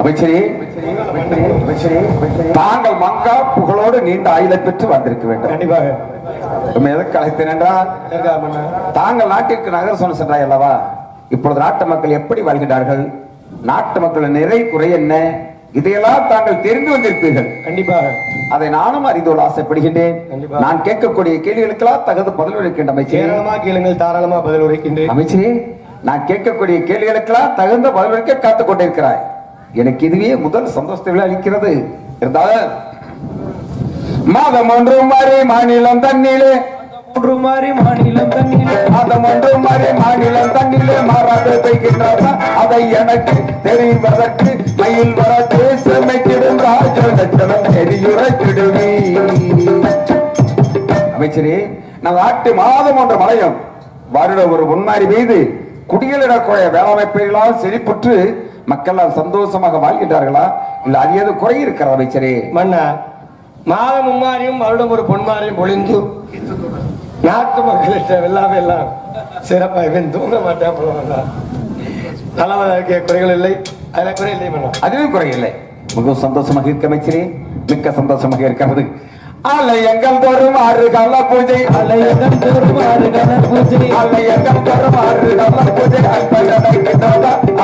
அமைச்சரே தாங்கள் மங்கா புகழோடு நீண்ட ஆயுளை பெற்று வந்திருக்க வேண்டும். கண்டிப்பாக. உம்மை எதற்கு அழைத்தேன் என்றால் தாங்கள் நாட்டிற்கு நகர சொன்ன சென்றாய் அல்லவா? இப்பொழுது நாட்டு மக்கள் எப்படி வாழ்கிறார்கள் நாட்டு மக்களின் நிறை குறை என்ன? இதையெல்லாம் தாங்கள் தெரிந்து வந்திருப்பீர்கள். கண்டிப்பாக. அதை நானும் அறிந்தோடு ஆசைப்படுகின்றேன். நான் கேட்கக்கூடிய கேள்விகளுக்கெல்லாம் தகுந்த பதில் அளிக்கின்ற அமைச்சரே. ஏராளமா கேளுங்கள் தாராளமா பதில் உரைக்கின்றேன். அமைச்சரே நான் கேட்கக்கூடிய கேள்விகளுக்கெல்லாம் தகுந்த பதிலளிக்க காத்துக் கொண்டிருக்கிறாய். எனக்கு இதுவே முதல் சந்தோஷத்தை அளிக்கிறது இருந்தாலும் மாதம் ஒன்று மாறி மாநிலம் தண்ணிலே மூன்று மாறி மாநிலம் தண்ணீர் மாதம் ஒன்று மாறி மாநிலம் தண்ணிலே மாறாது பெய்கின்றன அதை எனக்கு தெரிவதற்கு மயில் வரட்டு செமைக்கிடும் ராஜ லட்சணம் எரியுரைக்கிடுமே அமைச்சரே நம் நாட்டு மாதம் ஒன்று மலையும். வருடம் ஒரு முன்மாறி மீது குடிகளிடக்கூடிய வேளாண்மை பயிர்களால் செழிப்புற்று மக்கள் சந்தோஷமாக வாழ்கின்றார்களா? இல்ல அது ஏதோ குறை இருக்கிறது அமைச்சரே. மன்னா மாதம் மும்மாரியும் வருடம் ஒரு பொன்மாரியும் பொழிந்து நாட்டு மக்கள்கிட்ட எல்லாமே எல்லாம் சிறப்பா இவன் தூங்க மாட்டேன் நல்லவதாக இருக்க குறைகள் இல்லை. அதுல குறை இல்லை மன்னா அதுவும் குறையில்லை மிகவும் சந்தோஷமாக இருக்க அமைச்சரே மிக்க சந்தோஷமாக இருக்கிறது ஆலயங்கள் தோறும் ஆறு கால பூஜை. அலையகம் தோறும் ஆறுகால பூஜை. ஆலயங்கள் தோறும் ஆறு கால பூஜை.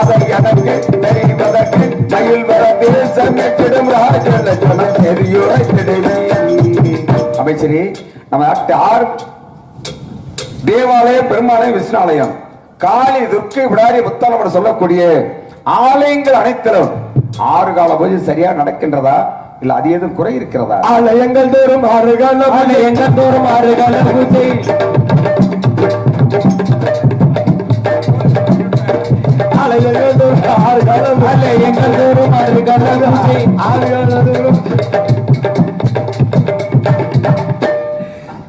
அதை எனக்கு தெரிவதற்கு மயில் வர பேசமிடும் ராஜலட்சணம் தெரியுரைத்திடுமே அமைச்சரே நம்ம நாட்டு ஆறு தேவாலயம் பெருமாலயம் விஷ்ணாலயம் காளி துர்க்கை விடாரி முத்தாளம் சொல்லக்கூடிய ஆலயங்கள் அனைத்திலும் ஆறு கால பூஜை சரியா நடக்கின்றதா? இல்ல அது எதுவும் குறை இருக்கிறதா? ஆலயங்கள் தோறும் ஆறுகால ஆலயங்கள் தோறும் ஆறுகால பூஜை. ஆலயங்கள் தோறும் ஆறுகால ஆலயங்கள் தோறும் ஆறுகால பூஜை. ஆறுகால தோறும்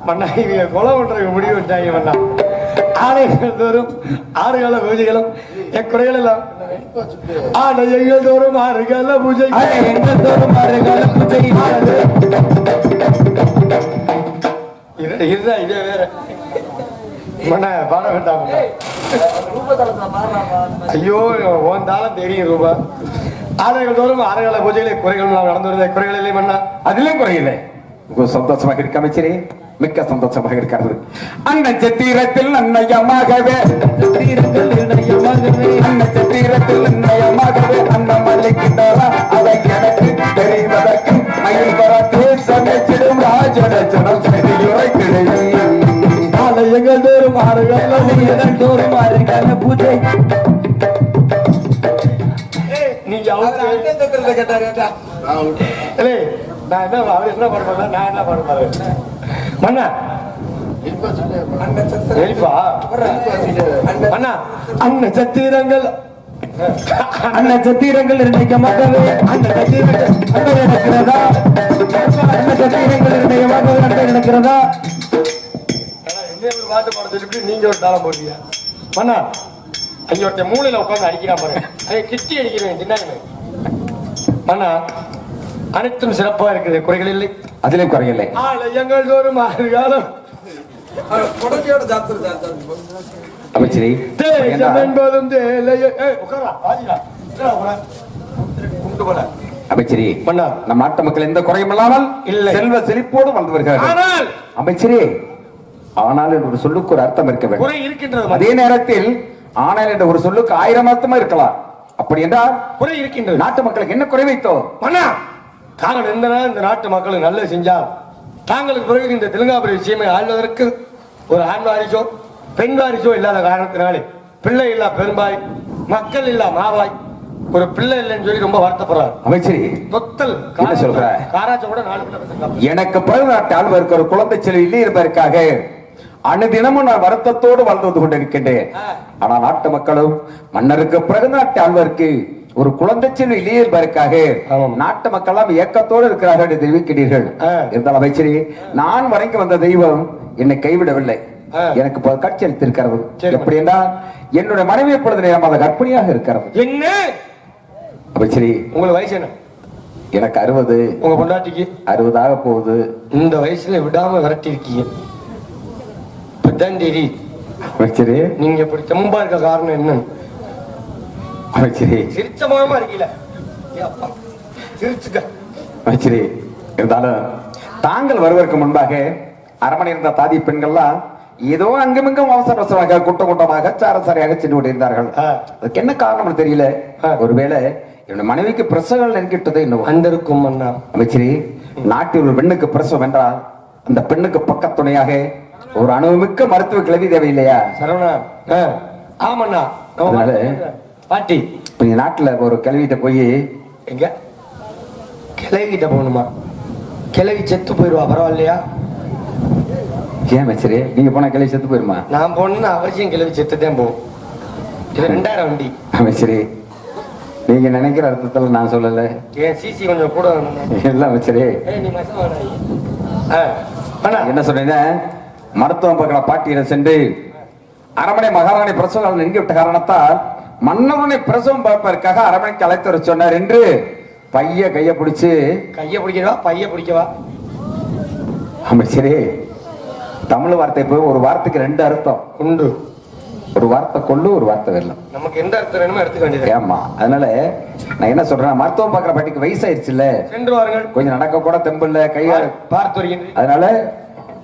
மன்னா இவங்க கொலை பண்றதுக்கு முடிவு வச்சாங்க மன்னா ஆலயங்கள் தோறும் ஆறுகால பூஜைகளும் என் குறைகள் எல்லாம். ஆலயங்கள் தோறும் ஆறுகால பூஜை. ஆலயங்கள் தோறும் ஆறுகால பூஜை. இது- இதுதான் இதே வேற. மண்ணா பாட வேண்டாம். ஐயோ தாளம் தெரியும் ரூபா. ஆலயங்கள் தோறும் ஆறுகால பூஜைகளை குறைகள் நடந்து வருவதை குறைகள் இல்லை மன்னா. அதிலும் குறையில்லை. சந்தோஷமாக இருக்க அமைச்சரே. மிக்க சந்தோஷமாக இருக்கிறது. அண்ணன் சத்திரத்தில் நன்னயமாகவே தீரங்கள் நிர்ணயமாகவே அண்ணன் சத்திரத்தில் நன்னயமாகவே அண்ணன் மல்லிக்கிட்டாரா அதை எனக்கு தெரிவதற்கு மயில் வர பேசமிடும் ராஜலட்சணம் தெரியுரைத்திடுமே ஆலயங்கள் தோறும் ஆறுகால ஆலயங்கள் தோறும் ஆறுகால பூஜை. நீங்க ஏலே, நான் என்ன அவர் என்ன பண்ண நான் என்ன பண்ண எலிப்பா அண்ணா அண்ணன் சத்திரங்கள். அண்ணன் சத்திரங்கள் நிர்ணயமாகவே அண்ணன் சத்திரங்கள் அண்ணன் நடக்கிறதா? அண்ணன் சத்திரங்கள் நிர்ணயமாகவே அண்ணன் நடக்கிறதா? பாட்டு பாட சொல்லிட்டு நீங்க ஒரு தாளம் போடுவீங்க மன்னா. ஐயோ ஒருத்தன் மூலையில உட்கார்ந்து அடிக்கிறான் பாருங்க கிட்டி அடிக்கிறேன் சின்ன மன்னா அனைத்தும் சிறப்பா இருக்குது குறைகள் இல்லை. ஆலயங்கள் தோறும் ஆறு காலம் அமைச்சரே. நம் நாட்டு மக்கள் எந்த குறையும் இல்லாமல் இல்லை. செல்வ செழிப்போடு வாழ்ந்து வருகிறார்கள். ஆனால் அமைச்சரே ஆனால் என்ற ஒரு சொல்லுக்கு ஒரு அர்த்தம் இருக்க வேண்டும். குறை இருக்கின்றது. மன்னா. அதே நேரத்தில் ஆனால் என்ற ஒரு சொல்லுக்கு ஆயிரம் அர்த்தமா இருக்கலாம். அப்படி என்றால் குறை இருக்கின்றது. நாட்டு மக்களுக்கு என்ன குறை வைத்தோம்? எந்த நாள் இந்த நாட்டு மக்களுக்கு நல்லது செஞ்சால் தாங்களுக்கு பிறகு இந்த தெலுங்காபுரி விஷயமை ஆள்வதற்கு ஒரு ஆண் வாரிசோ பெண் வாரிசோ இல்லாத காரணத்தினாலே பிள்ளை இல்லா பெரும்பாய் மக்கள் இல்லா மாவாய் ஒரு பிள்ளை இல்லைன்னு சொல்லி ரொம்ப வருத்தப்படுறாரு அமைச்சரே தொத்தல் என்ன சொல்ற? காராச்ச கூட நாலு. எனக்கு பதினாட்டு ஆழ்வருக்கு ஒரு குழந்தை செல்வி இல்லை இருப்பதற்காக அனுதினமும் நான் வருத்தத்தோடு வாழ்ந்து வந்து கொண்டிருக்கின்றேன். ஆனால் நாட்டு மக்களும் மன்னருக்கு பிறகு நாட்டு ஆழ்வருக்கு ஒரு குழந்தை இல்லை என்பதற்காக ஆமாம். நாட்டு மக்கள் எல்லாம் ஏக்கத்தோடு இருக்கிறார்கள் என்று தெரிவிக்கிறீர்கள். ஆ. இருந்தால் அமைச்சரே நான் வரைக்கு வந்த தெய்வம் என்னை கைவிடவில்லை. எனக்கு காட்சி அளித்திருக்கிறது. எப்படி என்றால் என்னுடைய மனைவி எப்பொழுது நேரம் அந்த கற்பனையாக இருக்கிறது? என்ன? அமைச்சரே உங்களுக்கு வயசு என்ன? எனக்கு அறுபது. உங்க பொண்டாட்டிக்கு? அறுபதாக போகுது. இந்த வயசுல விடாம விரட்டி இருக்கீங்க இப்பதான் தெரியுது. அமைச்சரே. நீங்க இப்படி தெம்பா இருக்க காரணம் என்னன்னு. அமைச்சரே சிரிச்ச முகமா இருக்கீல சிரிச்சுக்க அமைச்சரே இருந்தாலும் தாங்கள் வருவதற்கு முன்பாக அரமனை இருந்த தாதி பெண்கள்லாம் ஏதோ அங்குமிங்கும் அவசர அவசரமாக கூட்ட கூட்டமாக சாரசாரியாக சென்று கொண்டிருந்தார்கள். அதுக்கு என்ன காரணம்னு தெரியல. ஒருவேளை என்னுடைய மனைவிக்கு பிரசவங்கள் என்கிட்டது என்னவோ. அந்தருக்கும் அண்ணா. அமைச்சரே நாட்டில் ஒரு பெண்ணுக்கு பிரசவம் என்றால் அந்த பெண்ணுக்கு பக்கத்துணையாக ஒரு அணுமிக்க மருத்துவ கிளவி தேவையில்லையா? சரவணா. ஆ, ஆமாண்ணா. அதனால- பாட்டி இப்ப நீ நாட்டுல ஒரு கிளவிட்ட போய் எங்க? கிளவிக்கிட்ட போகணுமா? கிளவி செத்து போயிடுவா பரவாயில்லையா? ஏன் அமைச்சரே நீங்க போனா கிளவி செத்து போயிருமா? நான் போனேன்னா அவசியம் கிளவி செத்துதான் போகும். இது ரெண்டாயிரம் வண்டி. அமைச்சரே நீங்க நினைக்கிற அர்த்தத்துல நான் சொல்லல. ஏன் சிசி கொஞ்சம் கூட ஆ அண்ணா என்ன சொன்னீங்க மருத்துவம் பார்க்கிற பாட்டியிடம் சென்று அரமனை மகாராணி பிரசவம் நெருங்கிவிட்ட காரணத்தால் மன்னருடைய பிரசவம் பார்ப்பதற்காக அரமனைக்கு அழைத்து வர சொன்னார் என்று பைய கைய பிடிச்சு கைய பிடிக்கவா? பைய பிடிக்கவா? அமைச்சரே தமிழ் வார்த்தை போய் ஒரு வார்த்தைக்கு ரெண்டு அர்த்தம். உண்டு. ஒரு வார்த்தை கொள்ளு ஒரு வார்த்தை வெல்லம் நமக்கு எந்த அர்த்தம் வேணுமோ எடுத்துக்க வேண்டியது. ஏமா அதனால நான் என்ன சொல்றேன் மருத்துவம் பார்க்கிற பாட்டிக்கு வயசாயிருச்சுல்ல. சென்று வாருங்கள். கொஞ்சம் நடக்க கூட தெம்பு இல்ல கைய பார்த்து அதனால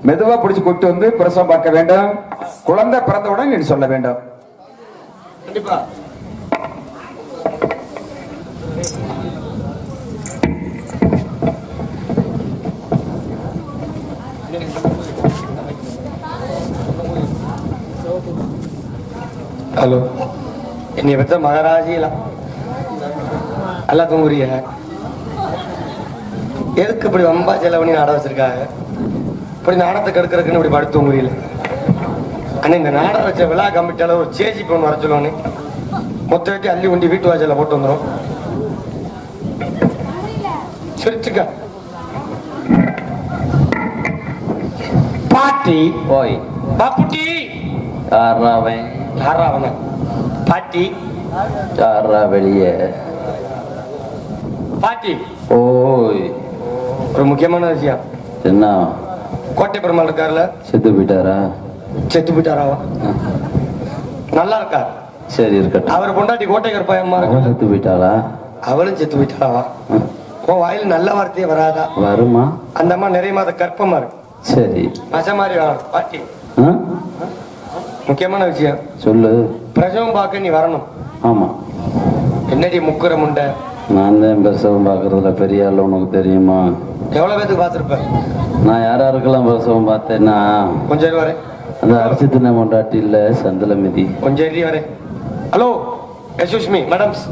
மெதுவா பிடிச்சு கொண்டு வந்து பிரசவம் பார்க்க வேண்டும். குழந்தை பிறந்தவுடன் நீ சொல்ல வேண்டும். கண்டிப்பா. ஹலோ என்னை பத்த மகாராஜிலாம் எல்லாத்துக்கும் உரிய எதுக்கு இப்படி வம்பா செலவணி நாட வச்சிருக்காங்க இப்படி நாடத்தை கெடுக்கிறதுக்குன்னு இப்படி படுத்து முடியல அண்ணா இந்த நாடகம் வச்ச விழா கம்பிட்டால ஒரு சேஜி பொண்ணு வர சொல்லுவானே மொத்த வெட்டி அள்ளி உண்டி வீட்டு வாசலில் போட்டு வந்துடும் சிரிச்சுக்க பாட்டி ஓய். பாப்புட்டி. யாரா அவன் யாரா அவன பாட்டி. யாரா வெளியே? பாட்டி. ஓய். ஒரு முக்கியமான விஷயம். என்ன? கோட்டை பெருமாள் இருக்காருல்ல செத்து போயிட்டாரா? செத்து போயிட்டாராவா? நல்லா இருக்கா சரி இருக்கட்டும். அவர் பொண்டாட்டி கோட்டை கருப்பாயம்மா செத்து போயிட்டாளா அவளும் செத்து போயிட்டாராவா? ம். உன் வாயில் நல்ல வார்த்தையே வராதா? வருமா? அந்த அம்மா நிறைய மாத கற்பமா இருக்கு. சரி. மச மாதிரி வேணும் பாட்டி? முக்கியமான விஷயம். சொல்லு. பிரசவம் பார்க்க நீ வரணும். ஆமா. என்னடி முக்குற முண்டை? நான் தான் பிரசவம் பார்க்கறதுல பெரிய ஆள் உனக்கு தெரியுமா? எவ்வளவு பேத்துக்கு பார்த்துருப்ப? நான் யார் யாருக்கெல்லாம் பிரசவம் பார்த்தேன்னா கொஞ்சம் வரேன். அந்த அரிசி தின்ன கொண்டாட்டி இல்ல சந்தல மிதி. கொஞ்சம் வரேன். Hello excuse me madams.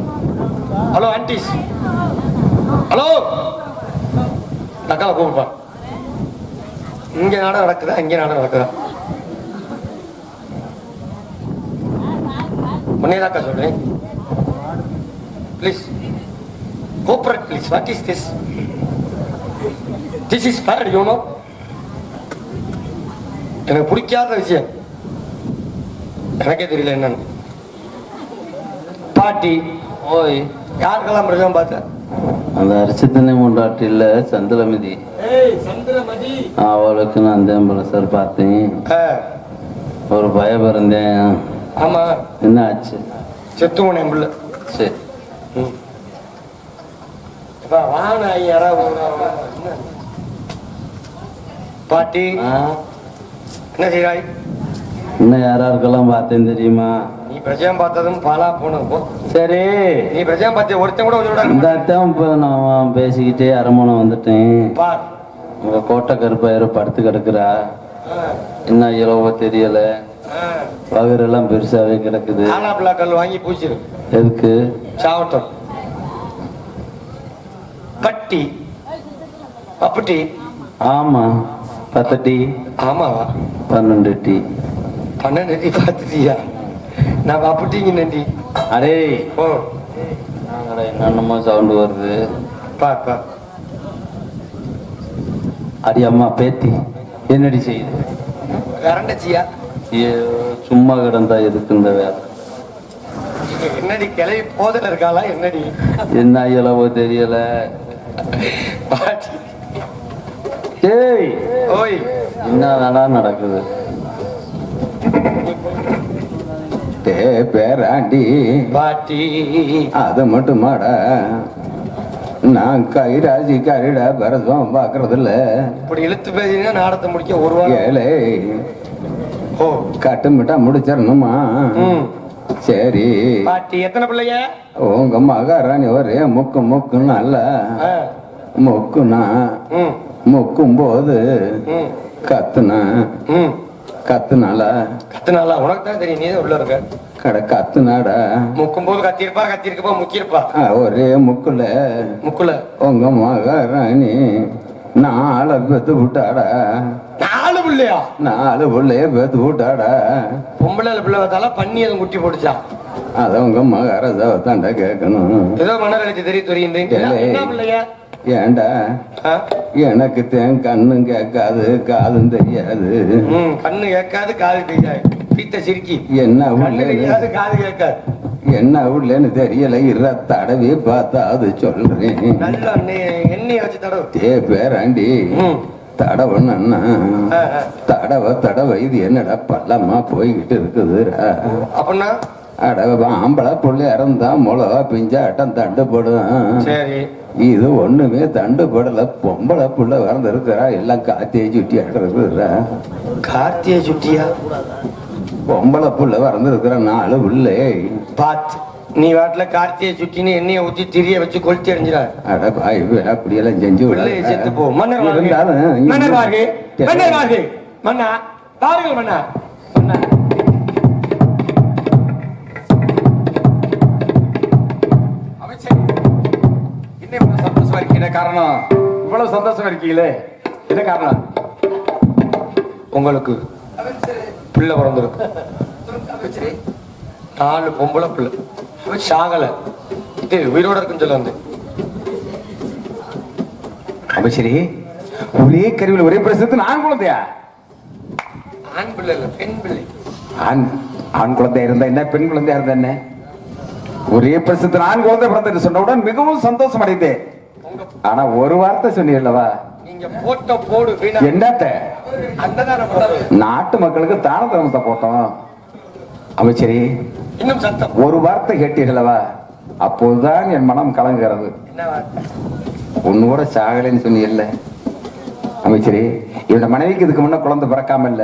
Hello aunties. Hello? அக்காவை கூப்பிடுப்பா. இங்க நாடகம் நடக்குதா? இங்க நாடகம் நடக்குதா? உன்னேதாக்கா சொல்றேன் please cooperate please what is this this is bad you know எனக்கு பிடிக்காத விஷயம். எனக்கே தெரியல என்னன்னு. பாட்டி ஓய் யாருக்கெல்லாம் பிரசவம் பார்த்தேன் அந்த அரிசி தின்ன கொண்டாட்டி இல்ல சந்தல மிதி ஏய் சந்திரமதி. அவளுக்கு நான் தான் பிரசர் பார்த்தேன். ஒரு பய பிறந்தேன் ஆமா. என்ன ஆச்சு? செத்து போனேன் புள்ள. சரி? பாட்டி. என்ன செய்வாய் இன்னும் யாராருக்கெல்லாம் பார்த்தேன் தெரியுமா? நீ பிரசவம் பார்த்ததும் பாலா போனது சரி. நீ பிரசவம் பார்த்த ஒருத்தன் கூட இந்த. அத்தான் இப்போ நான் பேசிக்கிட்டே அரமணம் வந்துட்டேன். உங்க கோட்டை கருப்பாயிரம் படுத்து கிடக்குறா. என்ன இலவோ தெரியல. வகுரெல்லாம் பெருசாவே கிடக்குது. ஆனா பிள்ளை கல் வாங்கி பூச்சிரு எதுக்கு? சாவட்டும். பட்டி பப்புட்டி ஆமா. பத்து டீ. ஆமாவா? பன்னெண்டு டீ. பன்னெண்டு டீ பார்த்துட்டியா? நான் பப்புட்டிங்க நண்டி. அடே ஓ என்னென்னமோ சவுண்டு வருது. பார் அடி அம்மா பேத்தி என்னடி செய்யுது? கரண்டச்சியா? சும்மா கிடந்தா எதுக்கு இந்த வேலை? என்னடி கிளவி போதல இருக்காளா என்னடி? என்ன இலவோ தெரியல. பாட்டி. ஏய் ஓய். என்னடா நடக்குது? டே பேராண்டி. பாட்டி. அது மட்டுமாடா நான் கைராசி கரிட பரதம் பாக்குறது இல்ல இப்படி இழுத்து பேசினா நாடத்தை முடிக்க ஒரு ஏழை ஓ. கட்டுமிட்டா முடிச்சிடணுமா? சரி. பாட்டி எத்தனை பிள்ளைங்க? உங்க மகாராணி ஒரே முக்கு முக்குன்னு அல்ல. முக்குனா முக்கும் போது கத்துனா கத்துனால. கத்துனாலா உனக்கு தான் தெரியும் நீ உள்ள இருக்க. கடை கத்துனாடா. முக்கும் போது கத்திருப்பா கத்திருக்கப்பா முக்கியிருப்பா ஒரே முக்குல. முக்குல. உங்க மகாராணி நாளை பெத்து விட்டாடா. நாலு பிள்ளையா? நாலு பிள்ளைய பெத்து விட்டாடா. பொம்பளை பிள்ளை பார்த்தால பண்ணி எதுவும் குட்டி போட்டுச்சா? அத உங்க மகாராஜாவை தாண்டா கேட்கணும். ஏதோ மணல் அழைச்சு தெரிய தெரியுது ஏலே. என்ன பிள்ளைங்க? ஏண்டா? எனக்கு தேன் கண்ணும் கேட்காது காதும் தெரியாது. கண்ணு கேட்காது காது தெரியாது. பீத்த சிரிக்கி. என்ன கண்ணு உள்ளே? தெரியாது காது கேட்காது. என்ன உள்ளேன்னு தெரியல இற தடவி பார்த்தா அது சொல்றேன் எண்ணெய் வச்சு தடவு. தே பேராண்டி ஆ. தடவ தடவ இது என்னடா பள்ளமா போய்கிட்டு இருக்குதுடா அப்படின்னா ஆம்பளை புள்ளி இறந்தா மிளகா பிஞ்சாட்டம் தண்டுபடும். சரி. இது ஒண்ணுமே தண்டுபடல. பொம்பளை புள்ள வளர்ந்துருக்கிறா எல்லாம் காத்தியை சுட்டி இருக்குதுடா கார்த்திகை சுட்டியா? பொம்பளை புள்ள வளர்ந்துருக்கிற நாலு பிள்ளை. பாத்து நீ வாட்டுல கார்த்திகை சுட்டின்னு எண்ணெயை ஊத்தி திரிய வச்சு கொளுத்தி எறிஞ்சிடா அட பாய் அப்படியெல்லாம் செஞ்சு பிள்ளையை செத்து போ. மன்னர். இருந்தாலும் மன்னர். மன்னா பாருங்கள் மன்னா மன்னா. சந்தோஷமா இருக்கீங்க. காரணம்? இவ்வளவு சந்தோஷமா இருக்கீங்களே. என்ன காரணம்? உங்களுக்கு பிள்ளை பிறந்திருக்கு. நாலு பொம்பளை பிள்ளை. சாகல. இது உயிரோட இருக்குன்னு சொல்ல வந்து. அமைச்சரி ஒரே கருவில ஒரே பிரசத்து ஆண் குழந்தையா? ஆண் பிள்ளை இல்ல பெண் பிள்ளை. ஆண் ஆண் குழந்தையா இருந்தா என்ன பெண் குழந்தையா இருந்தா என்ன? ஒரே பிரசத்துல ஆண் குழந்தை பிறந்தது சொன்னவுடன் மிகவும் சந்தோஷம் அடைந்தேன் ஆனா ஒரு வார்த்தை சொன்னீங்களவா என்னத்த. நாட்டு மக்களுக்கு தான தர்மத்தை போட்டோம்? அமைச்சரி ஒரு வார்த்தை கேட்டீர்களவா அப்போதுதான் என் மனம் கலங்குகிறது? ஒண்ணு கூட சாகலைன்னு சொன்னீங்கல்ல. அமைச்சரே என்னோட மனைவிக்கு இதுக்கு முன்ன குழந்தை பிறக்காம இல்ல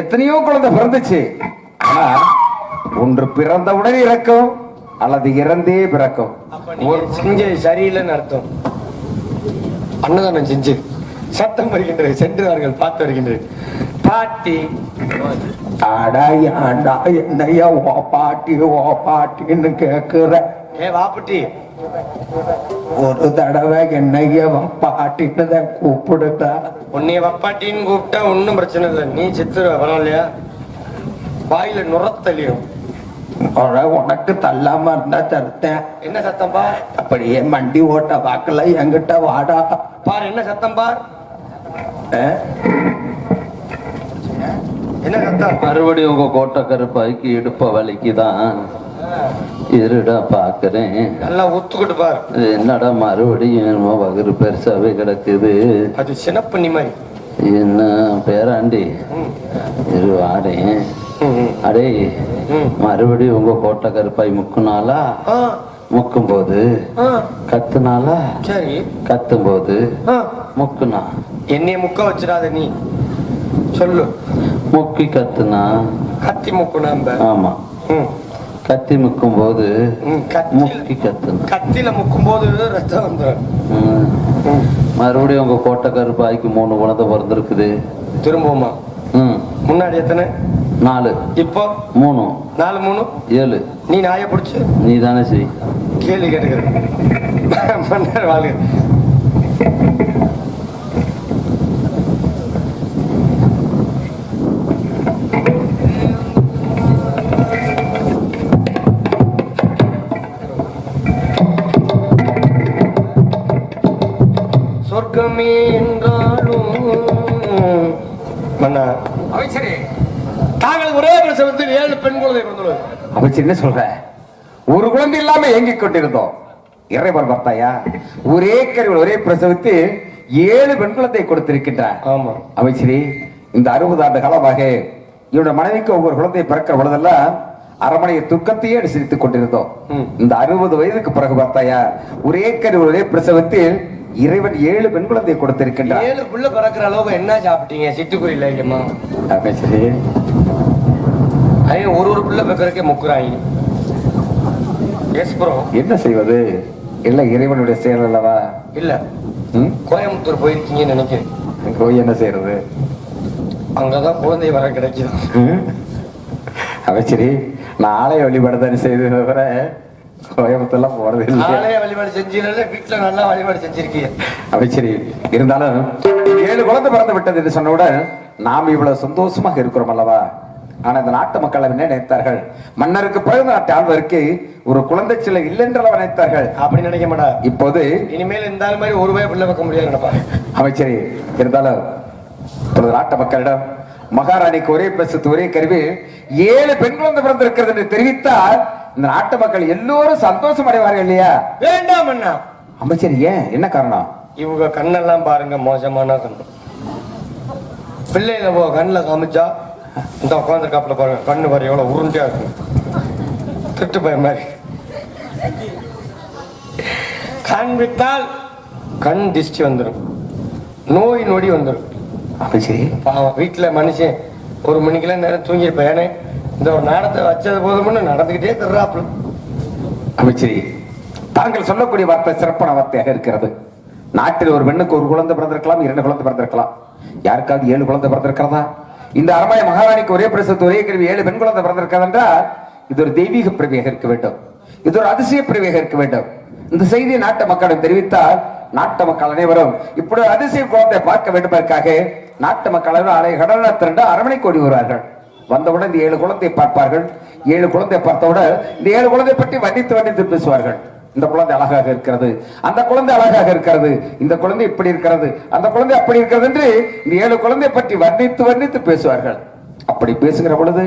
எத்தனையோ குழந்தை பிறந்துச்சு. ஆனா ஒன்று பிறந்தவுடன் இறக்கும் அல்லது இறந்தே பிறக்கும். சரியில்லைன்னு அர்த்தம். அன்னதானம் செஞ்சு சத்தம் வருகின்றது சென்றார்கள் பார்த்து வருகின்றது பாட்டி ஆடா ஏன்டா என்னையா ஓ பாட்டி ஓ பாட்டின்னு கேக்குற. ஏ வாப்பட்டி ஒரு தடவை என்னைய வப்பாட்டின்னு தான் கூப்பிடுட்டா உன்னைய வப்பாட்டின்னு கூப்பிட்டா ஒன்றும் பிரச்சனை இல்லை. நீ சித்துருவ பரவாயில்லையா வாயில நுரத்தள்ளிடும் உனக்கு தள்ளாம இருந்தா தருத்தேன். என்ன சத்தம் பார்? அப்படியே மண்டி ஓட்ட வாக்கல என்கிட்ட வாடா. பார் என்ன சத்தம் பார்? என்ன சத்தம்? மறுபடியும் உங்க கோட்டை கருப்பாய்க்கு இடுப்ப வலிக்குதான். இருடா பாக்குறேன். நல்லா ஒத்துக்கிட்டு பார். என்னடா மறுபடியும் வகுறு பெருசாவே கிடக்குது. அது சினப்பண்ணி மாதிரி என்ன பேராண்டி? இரு ம். அடே. மறுபடியும் உங்க கோட்டை கருப்பாய் முக்குனாலா? முக்கும் போது கத்துனாலா? சரி. கத்தும் போது. முக்குனா? என்னைய முக்க வச்சிடாத நீ. சொல்லு. முக்கி கத்துனா? கத்தி முக்கு நம்ப ஆமா. கத்தி முக்கும் போது முக்கி கத்துனா. கத்தில முக்கும் போது ரத்தம் வந்துடும் மறுபடியும் உங்க கோட்டை கருப்பாய்க்கு மூணு குழந்தை பிறந்திருக்குது. திரும்பவுமா? முன்னாடி எத்தனை? நாலு. இப்போ? மூணு. நாலு மூணு? ஏழு. நீ நாயை பிடிச்சு? நீ தானே செய். கேள்வி கேட்டுக்கிற வாழ்க. சொர்க்கமே என்றாலும் மன்னா அமைச்சரே தாங்கள் ஒரே பிரசவத்தில் ஏழு பெண் குழந்தை பிறந்துள்ளது. அமைச்சர் என்ன சொல்ற? ஒரு குழந்தை இல்லாம ஏங்கிக் கொண்டிருந்தோம். இறைவன் பார்த்தாயா ஒரே கருவில் ஒரே பிரசவித்து ஏழு பெண் குழந்தை கொடுத்திருக்கின்றார். ஆமா. அமைச்சரே இந்த அறுபது ஆண்டு காலமாக இவருடைய மனைவிக்கு ஒவ்வொரு குழந்தை பிறக்கிற பொழுதெல்லாம் அரமனையை துக்கத்தையே அனுசரித்துக் கொண்டிருந்தோம். இந்த அறுபது வயதுக்கு பிறகு பார்த்தாயா ஒரே கரு ஒரே பிரசவத்தில் இறைவன் ஏழு பெண் குழந்தை கொடுத்திருக்கின்றார். ஏழு புள்ள பிறக்கிற அளவுக்கு என்ன சாப்பிட்டீங்க? சிட்டுக்குருவி இல்லையம்மா அமைச்சரே ஐயோ ஒரு ஒரு புள்ள பிறக்கிறக்கே முக்குறாங்க. எஸ் ப்ரோ என்ன செய்வது? எல்லாம் இறைவனுடைய செயல் அல்லவா? இல்ல? கோயம்புத்தூர் போயிருக்கீங்கன்னு நினைக்கிறேன். போய் என்ன செய்யறது? அங்கதான் குழந்தை வர கிடைக்குது. ம்? நான் ஆலய வழிபாடுதான் செய்ததை தவிர கோயம்புத்தூர்லாம் போறது இல்லை ஆலய வழிபாடு செஞ்சீங்கல்ல வீட்டுல நல்லா வழிபாடு செஞ்சிருக்கீங்க. அமைச்சரே இருந்தாலும் ஏழு குழந்தை பிறந்து விட்டது என்று சொன்னவுடன் நாம் இவ்வளவு சந்தோஷமாக இருக்கிறோம் அல்லவா? ஆனா இந்த நாட்டு மக்கள் என்ன நினைத்தார்கள்? மன்னருக்கு பிறகு நாட்டு ஆழ்வருக்கு ஒரு குழந்தை சிலை இல்லை என்று நினைத்தார்கள். அப்படி நினைக்க மாட்டா இப்போது இனிமேல் இந்த ஆள் மாதிரி ஒரு வய பிள்ளை வைக்க முடியாது அமைச்சரே இருந்தாலும் இப்பொழுது நாட்டு மக்களிடம் மகாராணிக்கு ஒரே பிரசத்து ஒரே கருவி ஏழு பெண் குழந்தை பிறந்திருக்கிறது என்று தெரிவித்தால் இந்த நாட்டு மக்கள் எல்லோரும் சந்தோஷம் அடைவார்கள் இல்லையா? வேண்டாம் அண்ணா. அமைச்சர் ஏன்? என்ன காரணம்? இவங்க கண்ணெல்லாம் பாருங்க மோசமான கண்ணு பிள்ளையில போ கண்ணில் காமிச்சா இந்த உட்காந்துருக்காப்புல பாருங்க கண்ணு பாரு எவ்வளவு உருண்டையா இருக்கு. திட்டு பய மாதிரி. காண்பித்தால் கண் திஷ்டி வந்துடும் நோய் நொடி வந்துடும் அமைச்சரே பாவம் வீட்டுல மனுஷன் ஒரு மணிக்கெல்லாம் நேரம் தூங்கியிருப்பேன். ஏனே இந்த ஒரு நாடத்தை வச்சது போதும்னு நடந்துகிட்டே தர்றாப்புல அமைச்சரே தாங்கள் சொல்லக்கூடிய வார்த்தை சிறப்பான வார்த்தையாக இருக்கிறது. நாட்டில் ஒரு பெண்ணுக்கு ஒரு குழந்தை பிறந்திருக்கலாம் இரண்டு குழந்தை பிறந்திருக்கலாம். யாருக்காவது ஏழு குழந்தை பிறந்திருக்கிறதா? இந்த அரமாய மகாராணிக்கு ஒரே பிரசத்து ஒரே கருவி ஏழு பெண் குழந்தை பிறந்திருக்கிறது என்றால் இது ஒரு தெய்வீக பிறவியாக இருக்க வேண்டும். இது ஒரு அதிசய பிறவியாக இருக்க வேண்டும். இந்த செய்தியை நாட்டு மக்களிடம் தெரிவித்தால் நாட்டு மக்கள் அனைவரும் இப்படி அதிசய குழந்தை பார்க்க வேண்டும் என்பதற்காக நாட்டு மக்கள் அனைவரும் அலை கடல திரண்டு அரவணை கோடி வருவார்கள். வந்தவுடன் இந்த ஏழு குழந்தை பார்ப்பார்கள். ஏழு குழந்தை பார்த்தவுடன் இந்த ஏழு குழந்தை பற்றி வர்ணித்து வர்ணித்து பேசுவார்கள். இந்த குழந்தை அழகாக இருக்கிறது. அந்த குழந்தை அழகாக இருக்கிறது. இந்த குழந்தை இப்படி இருக்கிறது. அந்த குழந்தை அப்படி இருக்கிறது என்று இந்த ஏழு குழந்தை பற்றி வர்ணித்து வர்ணித்து பேசுவார்கள். அப்படி பேசுகிற பொழுது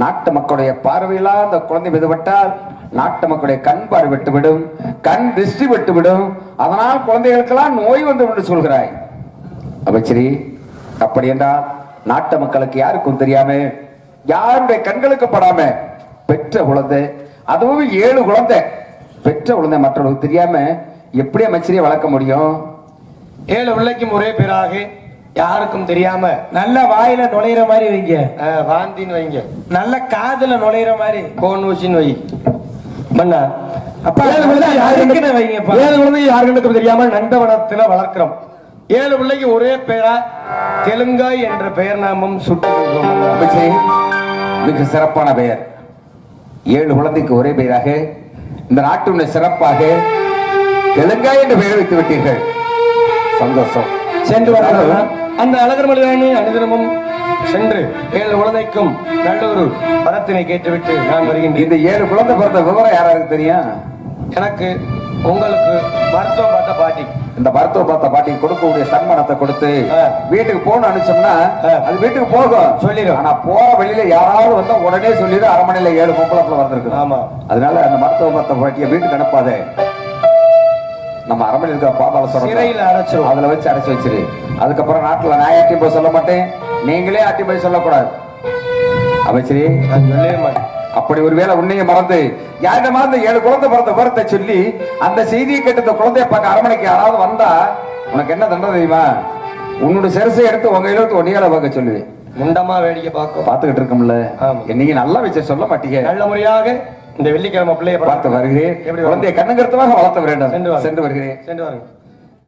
நாட்டு மக்களுடைய பார்வையிலா அந்த குழந்தை விடுபட்டால் நாட்டு மக்களுடைய கண் பார்வை விட்டுவிடும் கண் திருஷ்டி விட்டுவிடும். அதனால் குழந்தைகளுக்கெல்லாம் நோய் வந்து என்று சொல்கிறாய். அமைச்சரி அப்படி என்றால் நாட்டு மக்களுக்கு யாருக்கும் தெரியாம? யாருடைய கண்களுக்கு படாம? பெற்ற குழந்தை அதுவும் ஏழு குழந்தை. பெற்ற குழந்தை மற்றவர்களுக்கு தெரியாம எப்படி அமைச்சரியை வளர்க்க முடியும்? ஏழு பிள்ளைக்கும் ஒரே பேராக. யாருக்கும் தெரியாம நல்ல வாயில நுழையிற மாதிரி வைங்க. வாந்தின்னு வைங்க. நல்ல காதுல நுழையிற மாதிரி. கோனூசின்னு வை. மன்னா. அப்பா, ஏழு பிள்ளை நல்லா யாரு இருக்குன்னு வைங்கப்பா. ஏழு குழந்தை யாருக்கும் தெரியாம நந்தவனத்துல வளர்க்கிறோம். ஏழு பிள்ளைக்கு ஒரே பேரா? தெலுங்காய் என்ற பெயர் நாமம். அமைச்சரி மிக சிறப்பான பெயர். ஏழு குழந்தைக்கு ஒரே பெயராக இந்த நாட்டுடைய சிறப்பாக தெலுங்காய் என்று பெயர் வைத்து விட்டீர்கள். சந்தோஷம். சென்று வரலாம் அந்த அழகர் மலையானி அனுதினமும் சென்று ஏழு குழந்தைக்கும் நல்ல ஒரு பதத்தினை கேட்டுவிட்டு நான் வருகின்றேன். இந்த ஏழு குழந்தை பிறந்த விவரம் யாராருக்கு தெரியும் எனக்கு உங்களுக்கு மருத்துவம் பார்த்த பாட்டி. இந்த மருத்துவ பார்த்த பாட்டிக்கு கொடுக்கக்கூடிய சன்மானத்தை கொடுத்து. வீட்டுக்கு போகணும் அனுப்பிச்சோம்னா. அது வீட்டுக்கு போகும். சொல்லிடும். ஆனா போற வழியில யாராவது வந்தா உடனே சொல்லிடும் அரமனையில ஏழு பொம்பளை வந்திருக்கு ஆமா. அதனால அந்த மருத்துவ பார்த்த பாட்டியை வீட்டுக்கு அனுப்பாதே. நம்ம அரமனையில் இருக்கிற பாதாள சிறையில் அடைச்சிரும். அதுல வச்சு அடைச்சு வச்சிரு. அதுக்கப்புறம் நாட்டுல நான் யார்ட்டையும் போய் சொல்ல மாட்டேன். நீங்களே யார்ட்டையும் போய் சொல்லக்கூடாது. அமைச்சரே அப்படி ஒருவேளை உன்னைய மறந்து யாருடைய மறந்து ஏழு குழந்தை பிறந்த விவரத்தை சொல்லி அந்த செய்தியை கேட்டு இந்த குழந்தைய பார்க்க அரமனைக்கு யாராவது வந்தா உனக்கு என்ன தண்டனை தெரியுமா? உன்னோட சிரசை எடுத்து உங்க எழுத்து ஒன்னியால பார்க்க சொல்லுவேன் முண்டமா வேடிக்கை பார்க்கும். பார்த்துக்கிட்டு இருக்கோம்ல. நீங்க நல்லா வச்சு சொல்ல மாட்டீங்க நல்ல முறையாக இந்த வெள்ளிக்கிழமை பிள்ளைய பார்த்து வருகிறேன். குழந்தைய கண்ணுங்கருத்தமாக வளர்த்த வேண்டும். சென்று வருகிறேன். சென்று வாருங்க